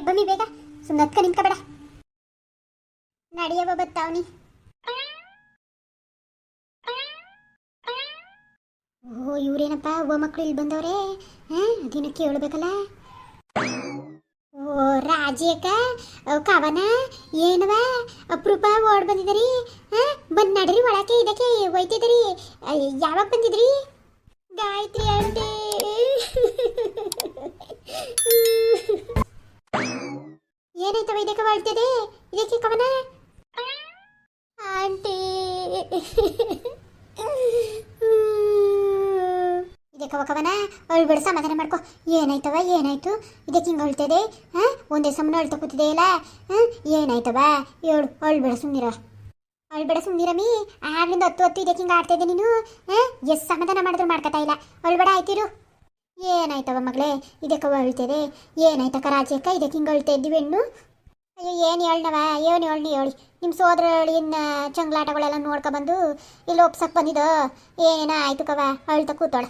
ಬಮ್ಮಿ ಬೇಗ. ಸುಮ್ಮನೆ ಹತ್ಕ ನಿಂತ್ಕೋಬೇಡ. ನಡಿಯವ ಬತ್ತಾವನಿ ಓ ಇವ್ರೇನಪ್ಪ? ಒಬ್ಬ ಮಕ್ಕಳು ಇಲ್ಲಿ ಬಂದವ್ರೆ? ಹಾ ಅದೇನು ಕೇಳಬೇಕಲ್ಲ ಓ, ರಾಜಿ ಅಕ್ಕ ಕವನ, ಏನವ? ಅಪ್ರೂಪ, ಓಡ್ ಬಂದಿದ್ರಿ? ಹಾ, ಬಂದ್ ನಡ್ರಿ ಒಳಕ್ಕೆ, ಇದಕ್ಕೆ ಒಯ್ತಿದ್ರಿ. ಯಾವಾಗ ಬಂದಿದ್ರಿ? ಗಾಯತ್ರಿ ಆಂಟಿ ಏನಾಯ್ತವ ಇದಕ್ಕೆ ಮಾಡ್ತಿದೆ ಇದಕ್ಕೆ ಕವನ? ಆಂಟಿ. ಇದಕ್ಕವ ಕವನ? ಅವಳು ಬಿಡ ಸಮಾಧಾನ ಮಾಡ್ಕೊ. ಏನಾಯ್ತವ, ಏನಾಯ್ತು? ಇದಕ್ಕೆ ಹಿಂಗೆ ಅಳ್ತದೆ? ಹಾ ಒಂದೇ ಸಮನ ಅಳ್ತಾ ಕೂತಿದೆ ಇಲ್ಲ ಹಾ ಏನಾಯ್ತವ? ಹೇಳು, ಅವಳು ಬಿಡ ಸುಮ್ಮನಿರ ಅವಳು ಬಿಡ ಸುಮ್ಮನಿರಮಿ ಆಗ್ಲಿಂದ ಹತ್ತು ಹತ್ತು ಇದಕ್ಕೆ ಹಿಂಗೆ ಆಡ್ತಾ ನೀನು? ಹಾ ಎಷ್ಟು ಸಮಾಧಾನ ಮಾಡಿದ್ರು ಮಾಡ್ಕೊತಾ ಇಲ್ಲ. ಅವಳು ಬೇಡ, ಆಯ್ತಿರು. ಏನಾಯ್ತವ ಮಗಳೇ? ಇದಕ್ಕೆ ಅಳ್ತಿದೆ ಏನಾಯ್ತಕ್ಕ ರಾಜ್ಯಕ್ಕ? ಇದಕ್ಕೆ ಹಿಂಗೆ ಅಳ್ತಾ ಇದ್ದೀವಿ ಹೆಣ್ಣು? ಅಯ್ಯೋ, ಏನು ಹೇಳ್ನವ ಏನು ಹೇಳಿ ಹೇಳಿ. ನಿಮ್ಮ ಸೋದರಳಿನ ಚಂಗ್ಲಾಟಗಳೆಲ್ಲ ನೋಡ್ಕೊಬಂದು ಇಲ್ಲಿ ಒಪ್ಸಕ್ ಬಂದಿದ್ದು? ಏನೇನ ಆಯ್ತು ಕವ ಅಳ್ತ ಕೂತಾಳ.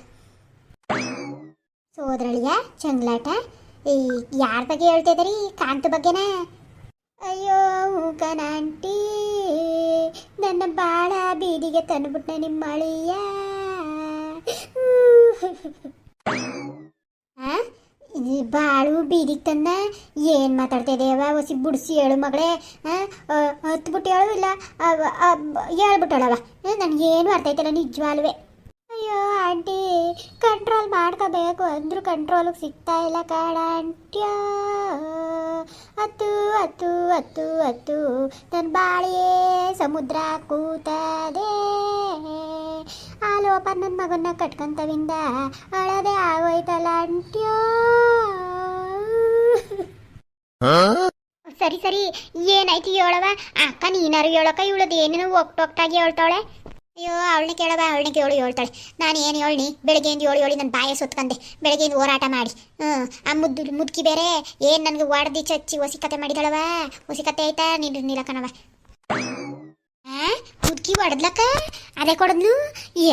ಸೋದರಳಿಯ ಚಂಗ್ಲಾಟ? ಈ ಯಾರ ಬಗ್ಗೆ ಹೇಳ್ತಾ ಇದ್ದೀರಿ ಕಾಂತು ಬಗ್ಗೆನಾ? ಅಯ್ಯೋ ಕನಾಂಟಿ ನನ್ನ ಬಾಳ ಬೀದಿಗೆ ತಂದ್ಬಿಟ್ಟ ನಿಮ್ಮ ಅಳಿಯ? ಈ ಬಾಳು ಬೀದಿಗೆ ತಂದ ಏನ್ ಮಾತಾಡ್ತಾ ಇದೆಯವ ಒಸಿ ಬುಡ್ಸಿ ಹೇಳು ಮಗಳೇ. ಹತ್ಬಿಟ್ಟು ಹೇಳು ಇಲ್ಲ ಹೇಳ್ಬಿಟ್ಟಳವ ನನಗೇನು ಅರ್ಥ ಆಯ್ತಲ್ಲ ನಿಜವಾಲ್ವೇ. ಅಯ್ಯೋ, ಆಂಟಿ ಕಂಟ್ರೋಲ್ ಮಾಡ್ಕೋಬೇಕು. ಅಂದ್ರು ಕಂಟ್ರೋಲಿಗೆ ಸಿಗ್ತಾ ಇಲ್ಲ ಕಾಡ ಆಂಟ್ಯ ಅತ್ತು ಅತ್ತು ಅತ್ತು ಅತ್ತು ನನ್ನ ಬಾಳಿಯೇ ಸಮುದ್ರ ಕೂತದೆ. ಆ ಲೋಪ ನನ್ನ ಮಗನ್ನ ಕಟ್ಕೊಂತವಿಂದ. ಅಳದೆ ಆಗೋಯ್ತಲ್ಲ ಅಂಟ್ಯೋ ಸರಿ ಸರಿ. ಏನಾಯ್ತು ಹೇಳವ ಅಕ್ಕ ನೀನಾರು ಹೇಳಕ್ಕ ಇವಳದು ಏನೇನು ಒಕ್ಟೊಕ್ಟಾಗಿ ಹೇಳ್ತಾಳೆ. ಅಯ್ಯೋ ಅವಳನ್ನ ಕೇಳವ ಅವಳನ್ನ ಕೇಳು ಹೇಳ್ತಾಳೆ. ನಾನು ಏನು ಹೇಳಿ ಬೆಳಗ್ಗೆಯಿಂದ ಏಳು ಹೇಳಿ ನನ್ನ ಬಾಯ ಸುತ್ಕಂದೆ. ಬೆಳಗ್ಗೆಯಿಂದ ಹೋರಾಟ ಮಾಡಿ. ಹ್ಞೂ ಆ ಮುದ್ದು ಮುದುಕಿ ಬೇರೆ. ಏನು ನನಗೆ ಒಡ್ದಿ ಚಚ್ಚಿ ಹೊಸಿ ಕತೆ ಮಾಡಿದಳವ ಹೊಸಿ ಕತೆ ಆಯ್ತಾ? ನೀನು ಮುದುಕಿ ಹೊಡೆದ್ಲಕ್ಕ? ಅದೇ ಕೊಡದ್ಲು?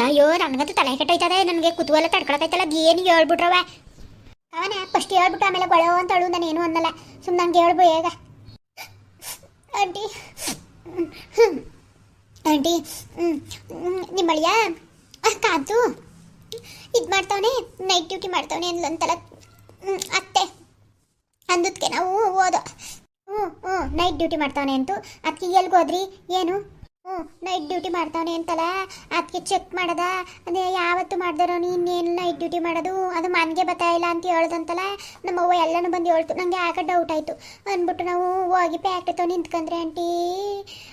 ಅಯ್ಯೋ, ನನಗಂತೂ ತಲೆ ಕೆಟ್ಟೈತದೆ ನನಗೆ ಕುತೂಹಲ ತಡ್ಕೊಳಕೈತಲ್ಲ ಏನು ಹೇಳ್ಬಿಟ್ರವ. ಅವನ ಫಸ್ಟ್ ಹೇಳ್ಬಿಟ್ಟು, ಆಮೇಲೆ ಗೊಳವ ಅಂತ ಅಳು ನಾನು ಏನು ಅನ್ನಲ್ಲ. ಸುಮ್ಮನೆ ನಂಗೆ ಹೇಳ್ಬೋ ಈಗ. ಆಂಟಿ ಆಂಟಿ ನಿಮ್ಮಳಿಯ ಕಾಂತು. ಇದು ಮಾಡ್ತಾವನೆ ನೈಟ್ ಡ್ಯೂಟಿ ಮಾಡ್ತಾವನೆ ಅಂದ್ಲಂತಲ್ಲ. ಅತ್ತೆ. ಅಂದದ್ಕೆ ನಾವು ಹೋದ ಹ್ಞೂ ಹ್ಞೂ ನೈಟ್ ಡ್ಯೂಟಿ ಮಾಡ್ತಾವನೆ ಅಂತು. ಅದಕ್ಕೆ ಎಲ್ಗೋದ್ರಿ? ಏನು? ನೈಟ್ ಡ್ಯೂಟಿ ಮಾಡ್ತಾವನೆ ಅಂತಲ್ಲ? ಅದಕ್ಕೆ ಚೆಕ್ ಮಾಡದ? ಅದೇ, ಯಾವತ್ತು ಮಾಡ್ದಾರೋ ಇನ್ನೇನು ನೈಟ್ ಡ್ಯೂಟಿ ಮಾಡೋದು? ಅದು ಮನೆಗೆ ಇಲ್ಲ ಅಂತ ಹೇಳ್ದಂತಲ್ಲ? ನಮ್ಮವ್ವ ಎಲ್ಲನೂ ಬಂದು ಹೇಳ್ತು. ನನಗೆ ಯಾಕೆ ಡೌಟ್ ಆಯಿತು? ಅಂದ್ಬಿಟ್ಟು ನಾವು ಹೋಗಿ ಪ್ಯಾಕ್ಟ್ ತೊಗೊಂಡು ನಿಂತ್ಕೊಂಡ್ರೆ ಆಂಟಿ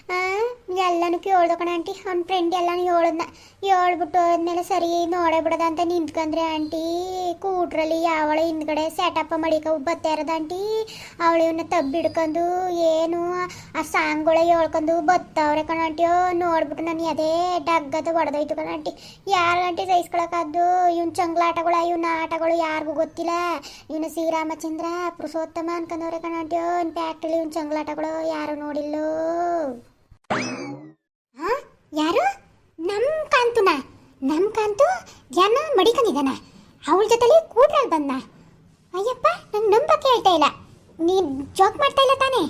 ಎಲ್ಲನೂ ಎಲ್ಲಾನು ಕಣ ಆಂಟಿ ಅವ್ನ ಫ್ರೆಂಡ್ ಎಲ್ಲನೂ ಹೇಳದ್ನ. ಹೇಳ್ಬಿಟ್ಟು ಆದ್ಮೇಲೆ ಸರಿ, ನೋಡೇ ಬಿಡದ ಅಂತ ನಿಂತ್ಕೊಂಡ್ರೆ ಆಂಟಿ ಕೂಟ್ರಲ್ಲಿ ಯಾವಳ ಹಿಂದ್ಗಡೆ ಸೆಟಪ್ ಮಡಿಕ ಬತ್ತಾ ಆಂಟಿ ಅವಳು ಇವನ್ನ ತಬ್ಬಿಡ್ಕೊಂಡು ಏನು ಆ ಸಾಂಗ್ಗಳೇ ಹೇಳ್ಕೊಂಡು ಬತ್ತವ್ರೆ ಕಣ ಆಂಟಿಯೋ ನೋಡ್ಬಿಟ್ಟು ನಾನು ಅದೇ ಡಗ್ಗದ ಹೊಡೆದೋಯ್ತು ಕಣ ಆಂಟಿ. ಯಾರು ಆಂಟಿ ಸಹಿಸ್ಕೊಳಕ್ಕಾದ್ದು ಇವ್ನ ಚಂಗ್ಲಾಟಗಳ ಇವನ ಆಟಗಳು ಯಾರಿಗೂ ಗೊತ್ತಿಲ್ಲ. ಇವನು ಶ್ರೀರಾಮಚಂದ್ರ, ಪುರುಷೋತ್ತಮ ಅನ್ಕೊಂಡವ್ರೆ ಕಣ ಆಂಟಿಯೋ ಇವ್ನ ಫ್ಯಾಕ್ಟ್ರಿ ಇವ್ನ ಚಂಗ್ಲಾಟಗಳು ಯಾರು ನೋಡಿಲ್ಲೋ? ಯಾರು? ನಮ್ ಕಾಂತುನ? ನಮ್ ಕಾಂತು ಜನ ಮಡಿಕೊಂಡಿದ್ದಾನ ಅವಳ ಜೊತೆಲಿ ಕೂಟ್ರಲ್ಲಿ ಬಂದ ಅಯ್ಯಪ್ಪ, ನಂಗೆ ನಂಬಕ್ಕೆ ಹೇಳ್ತಾ ಇಲ್ಲ. ನೀನ್ ಜೋಕ್ ಮಾಡ್ತಾ ಇಲ್ಲ ತಾನೇ?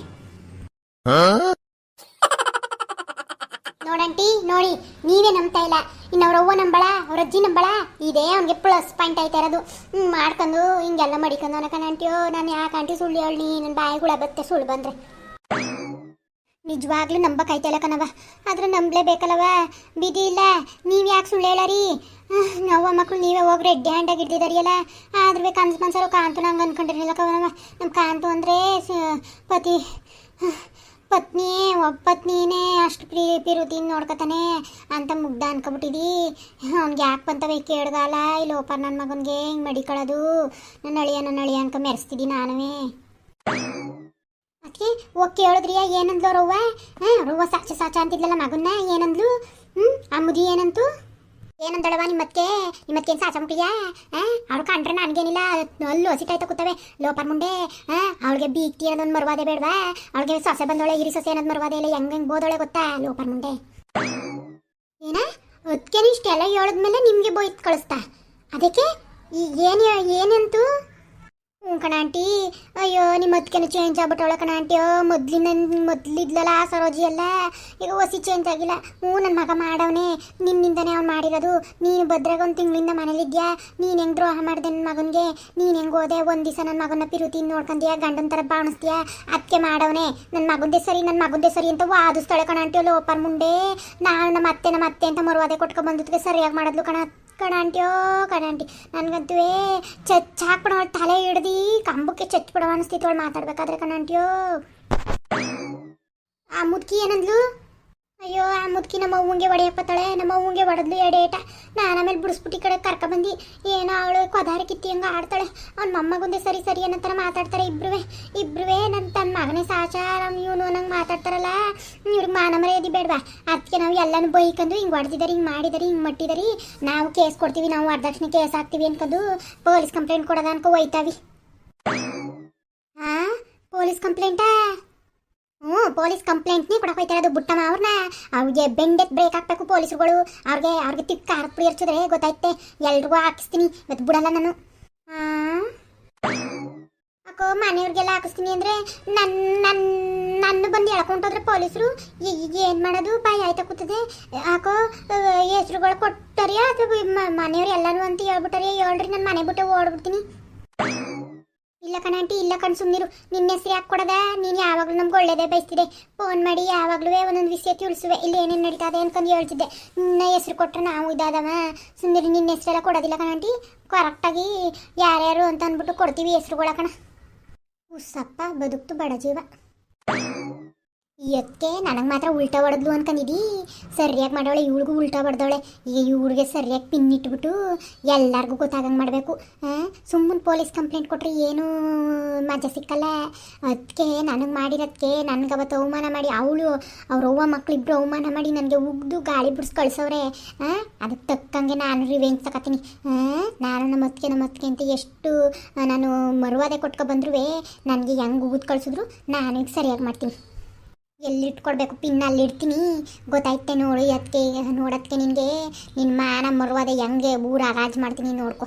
ನೋಡಿ, ನೀವೇ ನಂಬ್ತಾ ಇಲ್ಲ. ಇನ್ನು ಅವ್ರ ಅವ್ವ ನಂಬಳ, ಅವ್ರ ಅಜ್ಜಿ ನಂಬಳ? ಇದೇ, ಅವ್ನಿಗೆ ಪ್ಲಸ್ ಪಾಯಿಂಟ್ ಆಯ್ತಾ ಇರೋದು. ಹ್ಞೂ ಮಾಡ್ಕೊಂಡು, ಹಿಂಗೆಲ್ಲ ಮಡಿಕೊಂಡು ಅನ್ಕೊಂಡು ಆಂಟಿಯೋ ನಾನು ಯಾಕೆ ಆಂಟಿ ಸುಳ್ಳು ಹೇಳಿ ನನ್ನ ಬಾಯಿಗಳ ಬತ್ತೆ, ಸುಳ್ಳು ಬಂದರೆ? ನಿಜವಾಗ್ಲೂ ನಂಬಕ್ಕಾಯ್ತಾ ಇಲ್ಲ ಕಣವ ಆದ್ರೆ ನಂಬಲೇಬೇಕಲ್ಲವ ಬಿದಿ ಇಲ್ಲ, ನೀವು ಯಾಕೆ ಸುಳ್ಳು ಹೇಳರಿ? ನಾವು ಮಕ್ಕಳು ನೀವೇ ಹೋಗಿ ರೆಡ್ ಹ್ಯಾಂಡಾಗಿ ಹಿಡ್ದಿದಾರಿಯಲ್ಲ. ಆದ್ರೆ ಕನ್ಸ್ ಮನ್ಸರು ಕಾಂತು ನಂಗೆ ಅನ್ಕೊಂಡಿರಲಿಲ್ಲ ಕವನವ ನಮ್ಮ ಕಾಂತು ಅಂದರೆ ಪತಿ ಪತ್ನಿ, ಒಬ್ಬ ಪತ್ನಿನೇ ಅಷ್ಟು ಪ್ರೀ ಪಿರುತಿನ ನೋಡ್ಕೊತಾನೆ ಅಂತ ಮುಗ್ಧ ಅನ್ಕೊಬಿಟ್ಟಿದಿ. ಅವ್ನಿಗೆ ಯಾಕೆ ಬಂತವೆ ಕೇಳ್ಗಾಲ? ಇಲ್ಲಿ ಓಪರ್ ನನ್ನ ಮಗನಿಗೆ ಹಿಂಗೆ ಮಡಿಕೊಳ್ಳೋದು. ನನ್ನ ಅಳಿಯ ನನ್ನ ಅಳಿಯ ಅನ್ಕ ಮೆರೆಸ್ತಿದ್ದಿ ನಾನುವೇ. ಅದಕ್ಕೆ ಹೋಗಿ ಕೇಳಿದ್ರಿಯ? ಏನಂದ್ಲು ರವ್ವ? ಹಾಂ ರವ್ವ ಸಾಚ ಸಾಚ ಅಂತಿದ್ಲಲ್ಲ ಮಗನ್ನ? ಏನಂದ್ಲು? ಹ್ಞೂ ಆ ಮುದಿ ಏನಂತು? ಏನಂದಳವ ನಿಮ್ಮತ್ತೆ ನಿಮ್ಮತ್ತೆ ಏನು ಮುಟ್ಟಿದ್ಯಾ ಅವ್ಳು ಕಂಡ್ರೆ ನನಗೇನಿಲ್ಲ, ಅಲ್ಲಿ ಹೊಸಿಟಾಯ್ತಾ ಕೂತವೆ ಲೋಪರ್ ಮುಂಡೆ ಅವಳಿಗೆ ಬೀಕ್ತಿ ಅನ್ನೋದು ಮರುವಾದೆ ಬೇಡವಾ? ಅವಳಿಗೆ ಸೊಸೆ ಬಂದವಳೆ ಇರಿ ಸೊಸೆ ಅನ್ನೋದು ಮರುವಾದೆ ಇಲ್ಲ, ಹೆಂಗೆ ಹೆಂಗೆ ಬೋದೊಳೆ ಗೊತ್ತಾ ಲೋಪರ್ ಮುಂಡೆ? ಏನ? ಅದಕ್ಕೆ ಇಷ್ಟೆಲ್ಲ ಹೇಳಿದ್ಮೇಲೆ ನಿಮಗೆ ಬೋಯ್ತು ಕಳಿಸ್ತಾ. ಅದಕ್ಕೆ ಈ ಏನು ಏನಂತು ಕಣ ಆಂಟಿ. ಅಯ್ಯೋ ನಿಮ್ಮ ಅದಕ್ಕೇನು ಚೇಂಜ್ ಆಗ್ಬಿಟ್ಟವಳ ಕಣ ಆಂಟಿ. ಮೊದ್ಲಿನ, ಮೊದ್ಲಿದ್ಲಲ್ಲ ಸರೋಜಿ ಎಲ್ಲ. ಈಗ ಹೊಸಿ ಚೇಂಜ್ ಆಗಿಲ್ಲ. ಹ್ಞೂ ನನ್ನ ಮಗ ಮಾಡವನೆ. ನಿನ್ನಿಂದನೇ ಅವ್ನು ಮಾಡಿರೋದು. ನೀನು ಭದ್ರಾಗ ಒಂದು ತಿಂಗಳಿಂದ ಮನೇಲಿದ್ಯಾ? ನೀನು ಹೆಂಗೆ ದ್ರೋಹ ಮಾಡಿದೆ ನನ್ನ ಮಗನಿಗೆ? ನೀನು ಹೆಂಗೆ ಹೋದೆ? ಒಂದು ದಿವಸ ನನ್ನ ಮಗನ ಪಿರುತಿ ನೋಡ್ಕೊಂಡಿಯಾ ಗಂಡನ ಥರ ಬಾಣಿಸ್ತೀಯಾ? ಅದಕ್ಕೆ ಮಾಡವನೆ. ನನ್ನ ಮಗಂದೇ ಸರಿ ನನ್ನ ಮಗಂದೇ ಸರಿ ಅಂತ ವಾದಿಸ್ತಾಳೆ ಕಣ ಆಂಟಿ. ಲೋಪರ್ ಮುಂಡೆ. ನಾನು ನಮ್ಮ ಅತ್ತೆ ನಮ್ಮ ಅತ್ತೆ ಅಂತ ಮರುವಾದೆ ಕೊಟ್ಕೊಂಡು ಬಂದಕ್ಕೆ ಸರಿಯಾಗಿ ಮಾಡಿದ್ಲು ಕಣ ಕಣಾಂಟ್ಯೋ ಕಣಾಂಟಿ ನನಗಂತೂ ಚಚ್ಚ ಹಾಕ್ಬಿಡೋ ತಲೆ ಹಿಡ್ದು ಕಂಬಕ್ಕೆ ಚಚ್ಚ ಬಿಡೋ ಅನಿಸ್ತಿತ್ತು ಅವಳು ಮಾತಾಡ್ಬೇಕಾದ್ರೆ ಕಣಾಂಟ್ಯೋ ಆ ಮುದ್ಕಿ ಏನಂದ್ಲು ಅಯ್ಯೋ, ಆ ಮುದ್ಕಿ ನಮ್ಮ ಅವ್ವಂಗೆ ಹೊಡೆಯಪ್ಪತ್ತಾಳೆ ನಮ್ಮ ಅವ್ವಂಗೆ ಹೊಡೆದ್ಲು ಎಡೇಟ ನಾನು ಆಮೇಲೆ ಬಿಡಿಸ್ಬಿಟ್ಟು ಈ ಕಡೆ ಕರ್ಕೊಬಂದು. ಏನೋ ಅವಳು ಕೊದಾರಿ ಕಿತ್ತಿ ಹಂಗೆ ಆಡ್ತಾಳೆ. ಅವ್ನ ಮೊಮ್ಮಗುಂದೆ ಸರಿ ಸರಿ ಅನ್ನೋ ಥರ ಮಾತಾಡ್ತಾರೆ ಇಬ್ರುವೆ. ಇಬ್ರುವೆ ನನ್ನ ತನ್ನ ಮಗನೇ ಸಾಚ ನಮ್ಮ ಇವನು ನಂಗೆ ಮಾತಾಡ್ತಾರಲ್ಲ. ಇವ್ರಿಗೆ ಮಾನ ಮರ್ಯಾದೆ ಬೇಡವಾ? ಅದಕ್ಕೆ ನಾವು ಎಲ್ಲನೂ ಬೈಕಂದು ಹಿಂಗೆ ಹೊಡೆದಿದ್ದಾರೆ ಹಿಂಗೆ ಮಾಡಿದಾರೆ, ಹಿಂಗೆ ಮಟ್ಟಿದಾರೆ. ನಾವು ಕೇಸ್ ಕೊಡ್ತೀವಿ, ನಾವು ವರದಕ್ಷಿಣೆ ಕೇಸ್ ಹಾಕ್ತೀವಿ ಅನ್ಕೊಂಡು ಪೊಲೀಸ್ ಕಂಪ್ಲೇಂಟ್ ಕೊಡೋದ ಅನ್ಕೋ ಒಯ್ತಾವಿ. ಹಾಂ ಪೊಲೀಸ್ ಕಂಪ್ಲೇಂಟಾ? ಹ್ಞೂ, ಪೊಲೀಸ್ ಕಂಪ್ಲೇಂಟ್ನೇ ಕೊಡಕ್ಕೆ ಹೋಯ್ತಾರೆ ಅದು ಬುಟ್ಟಮ್ಮ ಅವ್ರನ್ನ. ಅವ್ರಿಗೆ ಬೆಂಡೆತ್ ಬ್ರೇಕ್ ಹಾಕ್ಬೇಕು ಪೊಲೀಸ್ರುಗಳು. ಅವ್ರಿಗೆ ಅವ್ರಿಗೆ ತಿಕ್ಕ ಹರಪುಡಿ ಹರ್ಚಿದ್ರೆ ಗೊತ್ತೈತೆ ಎಲ್ರಿಗೂ ಹಾಕಿಸ್ತೀನಿ. ಇವತ್ತು ಬಿಡಲ್ಲ ನಾನು. ಅಕ್ಕೋ, ಮನೆಯವ್ರಿಗೆಲ್ಲ ಹಾಕಿಸ್ತೀನಿ ಅಂದರೆ ನನ್ನ ನನ್ನ ನನ್ನ ಬಂದು ಎಳ್ಕೊಂಡೋದ್ರೆ ಪೊಲೀಸರು ಏನು ಮಾಡೋದು? ಬಾಯಿ ಆಯ್ತಾ ಕೂತದೆ. ಯಾಕೋ ಹೆಸ್ರುಗಳು ಕೊಟ್ಟರಿಯಾ ಅಥವಾ ಮನೆಯವ್ರು ಎಲ್ಲರೂ ಅಂತ ಹೇಳ್ಬಿಟ್ಟಾರೆ ಹೇಳ್ರಿ, ನಾನು ಮನೆ ಬಿಟ್ಟು ಓಡ್ಬಿಡ್ತೀನಿ. ಇಲ್ಲ ಕಣ ಆಂಟಿ, ಇಲ್ಲ ಕಣ್ ಸುಮ್ಮನಿರು ನಿನ್ನ ಹೆಸರು ಯಾಕೆ ಕೊಡದ? ನೀನು ಯಾವಾಗಲೂ ನಮ್ಗೆ ಒಳ್ಳೇದೇ ಬಯಸ್ತಿದೆ ಫೋನ್ ಮಾಡಿ ಯಾವಾಗಲೂ ಒಂದೊಂದು ವಿಷಯ ತಿಳಿಸುವೆ. ಇಲ್ಲಿ ಏನೇನು ನಡೀತದೆ ಅನ್ಕೊಂಡು ಹೇಳ್ತಿದ್ದೆ. ನಿನ್ನ ಹೆಸರು ಕೊಟ್ಟರೆ ನಾವು ಇದಾದವ. ಸುಮ್ಮನಿರು ನಿನ್ನ ಹೆಸರೆಲ್ಲ ಕೊಡೋದಿಲ್ಲ ಕಣ ಆಂಟಿ. ಕರೆಕ್ಟಾಗಿ ಯಾರ್ಯಾರು ಅಂತ ಅಂದ್ಬಿಟ್ಟು ಕೊಡ್ತೀವಿ ಹೆಸ್ರುಗಳ ಕಣ. ಉಸಪ್ಪ ಬದುಕ್ತು ಬಡ ಜೀವ. ಇವಕ್ಕೆ ನನಗೆ ಮಾತ್ರ ಉಲ್ಟಾ ಹೊಡೆದ್ಲು ಅನ್ಕೊಂಡಿದ್ದಿ ಸರಿಯಾಗಿ ಮಾಡೋಳೆ ಇವಳಿಗೂ ಉಲ್ಟಾ ಹೊಡೆದವಳೆ. ಈಗ ಇವಳಿಗೆ ಸರಿಯಾಗಿ ಪಿನ್ ಇಟ್ಬಿಟ್ಟು ಎಲ್ಲರಿಗೂ ಗೊತ್ತಾಗಂಗೆ ಮಾಡಬೇಕು. ಸುಮ್ಮನೆ ಪೊಲೀಸ್ ಕಂಪ್ಲೇಂಟ್ ಕೊಟ್ಟರೆ ಏನೂ ಮಜಾ ಸಿಕ್ಕಲ್ಲ. ಅದಕ್ಕೆ ನನಗೆ ಮಾಡಿರೋದಕ್ಕೆ ನನಗೆ ಅವತ್ತು ಅವಮಾನ ಮಾಡಿ, ಅವಳು, ಅವ್ರ ಅವ್ವ ಮಕ್ಳಿಬ್ರು ಅವಮಾನ ಮಾಡಿ ನನಗೆ ಉಗ್ದು ಗಾಳಿ ಬಿಡಿಸ್ ಕಳ್ಸವ್ರೆ. ಅದಕ್ಕೆ ತಕ್ಕಂಗೆ ನಾನು ರಿವೆಂಜ್ ತಗೋತೀನಿ. ನಾನು ನಮ್ಮ ಅತ್ತಿಗೆ ನಮ್ಮ ಅತ್ತಿಗೆ ಅಂತ ಎಷ್ಟು ನಾನು ಮರುವಾದೆ ಕೊಟ್ಕೊ ಬಂದ್ರು ನನಗೆ ಹೆಂಗೆ ಉಗಿದು ಕಳಿಸಿದ್ರು ನಾನು ಸರಿಯಾಗಿ ಮಾಡ್ತೀನಿ. ಎಲ್ಲಿಟ್ಕೊಡ್ಬೇಕು? ಪಿನ್ ಅಲ್ಲಿ ಇಡ್ತೀನಿ ಗೊತ್ತಾಯ್ತೆ ನೋಡಿ ಅದಕ್ಕೆ ನೋಡೋದಕ್ಕೆ ನಿನಗೆ. ನಿನ್ನ ಮಾನ ಮರುವಾದ ಹೆಂಗೆ ಊರ ರಾಜ್ ಮಾಡ್ತೀನಿ ನೋಡ್ಕೊ.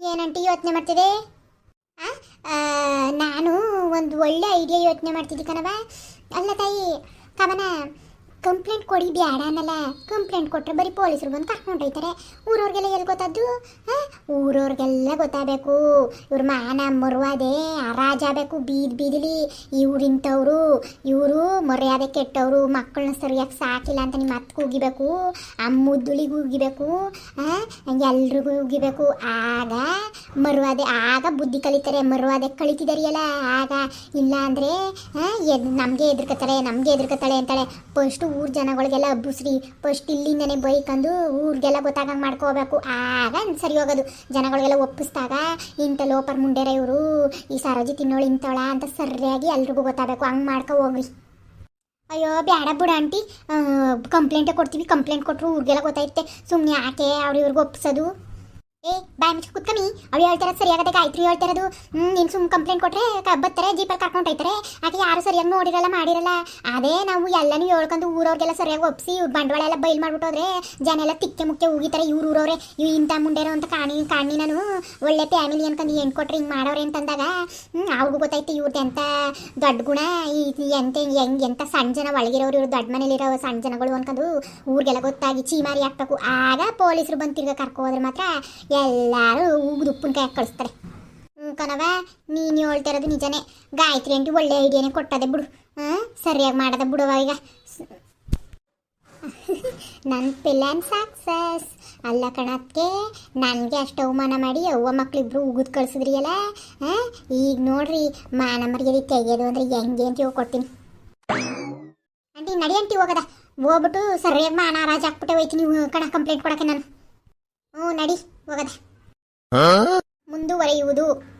ಏನಂಟಿ ಯೋಚನೆ ಮಾಡ್ತಿದೆ? ನಾನು ಒಂದು ಒಳ್ಳೆ ಐಡಿಯಾ ಯೋಚನೆ ಮಾಡ್ತಿದ್ದೆ ಕಣವ ಅಲ್ಲ ತಾಯಿ, ಕವನ ಕಂಪ್ಲೇಂಟ್ ಕೊಡಿ, ಬ್ಯಾಡ ಅನ್ನಲ್ಲ. ಕಂಪ್ಲೇಂಟ್ ಕೊಟ್ಟರೆ ಬರೀ ಪೊಲೀಸರು ಬಂದು ಕರ್ಕೊಂಡು ಹೋಯ್ತಾರೆ. ಊರವ್ರಿಗೆಲ್ಲ ಎಲ್ಲಿ ಗೊತ್ತಾದ್ದು? ಊರವ್ರಿಗೆಲ್ಲ ಗೊತ್ತಾಗಬೇಕು. ಇವ್ರ ಮಾನ ಮರುವಾದೆ ಹರಾಜಾಗಬೇಕು ಬೀದ್ ಬೀದಿಲಿ. ಇವ್ರಿಂಥವ್ರು ಇವರು ಮರ್ಯಾದೆ ಕೆಟ್ಟವರು ಮಕ್ಕಳನ್ನ ಸರಿಯಾಗಿ ಸಾಕಿಲ್ಲ ಅಂತ ನಿಮ್ಮ ಅತ್ತಿಗೆ ಉಗಿಬೇಕು, ಅಮ್ಮುದ್ದುಳಿಗೆ ಉಗಿಬೇಕು ಎಲ್ರಿಗೂ ಹೋಗಿಬೇಕು ಆಗ ಮರುವಾದೆ, ಆಗ ಬುದ್ಧಿ ಕಲಿತಾರೆ, ಮರುವಾದೆ ಕಲಿತಿದಾರಿಯಲ್ಲ ಆಗ ಇಲ್ಲ ಅಂದರೆ ನಮಗೆ ಎದುರ್ಕತ್ತಾರೆ ನಮಗೆ ಎದುರ್ಕತ್ತಾಳೆ ಅಂತಾಳೆ. ಫಸ್ಟ್ ಊರ್ ಜನಗಳಿಗೆಲ್ಲ ಹಬ್ಬಸ್ರಿ ಫಸ್ಟ್ ಇಲ್ಲಿಂದನೇ ಬೈಕಂದು ಊರಿಗೆಲ್ಲ ಗೊತ್ತಾಗಂಗೆ ಮಾಡ್ಕೋಬೇಕು. ಆಗ ಸರಿ ಹೋಗೋದು. ಜನಗಳಿಗೆಲ್ಲ ಒಪ್ಪಿಸ್ದಾಗ ಇಂಥ ಲೋಪರ್ ಮುಂಡೇರ ಇವರು, ಈ ಸರೋಜಿ ತಿನ್ನೋಳು ಇಂಥವಳ ಅಂತ ಸರಿಯಾಗಿ ಎಲ್ರಿಗೂ ಗೊತ್ತಾಗಬೇಕು. ಹಂಗೆ ಮಾಡ್ಕೊ ಹೋಗ್ರಿ. ಅಯ್ಯೋ ಬೇಡ ಬಿಡ ಆಂಟಿ. ಕಂಪ್ಲೇಂಟೇ ಕೊಡ್ತೀವಿ. ಕಂಪ್ಲೇಂಟ್ ಕೊಟ್ಟರು ಊರಿಗೆಲ್ಲ ಗೊತ್ತಾಯ್ತೆ. ಸುಮ್ಮನೆ ಯಾಕೆ ಅವ್ರು ಇವ್ರಿಗೆ ಒಪ್ಸೋದು? ಬಾಯ್ ಮುಚ್ಚಿ ಕುತ್ಕಮಿ ಅವ್ರು ಹೇಳ್ತಾರದು ಸರಿಯಾಗದೆ ಗಾಯತ್ರಿ ಹೇಳ್ತಾರದು. ಹ್ಞೂ ನೀನು ಸುಮ್ ಕಂಪ್ಲೇಂಟ್ ಕೊಟ್ಟರೆ ಬತ್ತಾರೆ ಜೀಪಲ್ಲಿ ಕರ್ಕೊಂಡು ಹೋಯ್ತಾರೆ. ಆಕೆ ಯಾರು ಸರಿಯಾಗಿ ನೋಡಿರಲ್ಲ, ಮಾಡಿರಲ್ಲ. ಅದೇ ನಾವು ಎಲ್ಲನೂ ಹೇಳ್ಕೊಂಡು ಊರವ್ರಿಗೆಲ್ಲ ಸರಿಯಾಗಿ ಒಪ್ಸಿ ಬಂಡವಾಳ ಎಲ್ಲ ಬೈಲ್ ಮಾಡ್ಬಿಟ್ಟೋದ್ರೆ ಜನ ಎಲ್ಲ ತಿಕ್ಕೆ ಮುಕ್ಕೆ ಹೋಗಿತಾರೆ ಇವ್ರು ಊರವ್ರೆ ಇವ್ ಇಂಥ ಮುಂಡೆರೋ ಅಂತ ಕಾಣಿ ಕಾಣಿ ನಾನು. ಒಳ್ಳೆ ಫ್ಯಾಮಿಲಿ ಅನ್ಕೊಂಡು ಹೆಣ್ ಕೊಟ್ರೆ ಹಿಂಗೆ ಮಾಡೋರೆ ಅಂತಂದಾಗ ಹ್ಞೂ ಅವ್ರಿಗೂ ಗೊತ್ತಾಯ್ತು ಇವ್ರದ್ದು ಎಂಥ ದೊಡ್ಡ ಗುಣ. ಈ ಎಂತ ಹೆಂಗೆ ಎಂಥ ಸಣ್ಣ ಜನ ಒಳಗಿರೋರು, ಇವ್ರು ದೊಡ್ಡ ಮನೇಲಿರೋ ಸಣ್ಣ ಜನಗಳು ಅನ್ಕೊಂಡು ಊರಿಗೆಲ್ಲ ಗೊತ್ತಾಗಿ ಚೀಮಾರಿ ಹಾಕ್ಬೇಕು. ಆಗ ಪೊಲೀಸರು ಬಂದು ತಿರ್ಗ ಕರ್ಕೊ ಹೋದ್ರೆ ಮಾತ್ರ ಎಲ್ಲರೂ ಉಗ್ದು ಉಪ್ಪಿನಕಾಯಿ ಕಳಿಸ್ತಾರೆ. ಹ್ಞೂ ಕಣವ ನೀನು ಹೇಳ್ತಿರೋದು ನಿಜನೇ. ಗಾಯತ್ರಿ ಅಂಟಿ ಒಳ್ಳೆ ಐಡಿಯಾನೇ ಕೊಟ್ಟದೆ ಬಿಡು. ಹಾಂ ಸರಿಯಾಗಿ ಮಾಡದ ಬಿಡುವ ಈಗ. ನನ್ನ ಪಿಲ್ಯಾನ್ ಸಕ್ಸಸ್ ಅಲ್ಲ ಕಣಕ್ಕೆ, ನನಗೆ ಅಷ್ಟು ಅವಮಾನ ಮಾಡಿ ಅವ್ವ ಮಕ್ಳಿಬ್ರು ಉಗಿದು ಕಳಿಸಿದ್ರಿ ಅಲ್ಲ ಹಾಂ ಈಗ ನೋಡ್ರಿ ಮಾನ ಮರ್ಯಾದೆ ತೆಗೆಯೋದು ಅಂದರೆ ಹೆಂಗೆ ಅಂತ ಹೋಗ್ಕೊಡ್ತೀನಿ ಆಂಟಿ ನಡಿ ಅಂಟಿ ಹೋಗದ. ಹೋಗ್ಬಿಟ್ಟು ಸರಿಯಾಗಿ ಮಾನ ರಾಜ ಹಾಕ್ಬಿಟ್ಟೆ ನೀವು ಕಣ ಕಂಪ್ಲೇಂಟ್ ಕೊಡಕ್ಕೆ ನಾನು. ಹ್ಞೂ ನಡಿ ಹೋಗದ. ಮುಂದುವರಿಯುವುದು.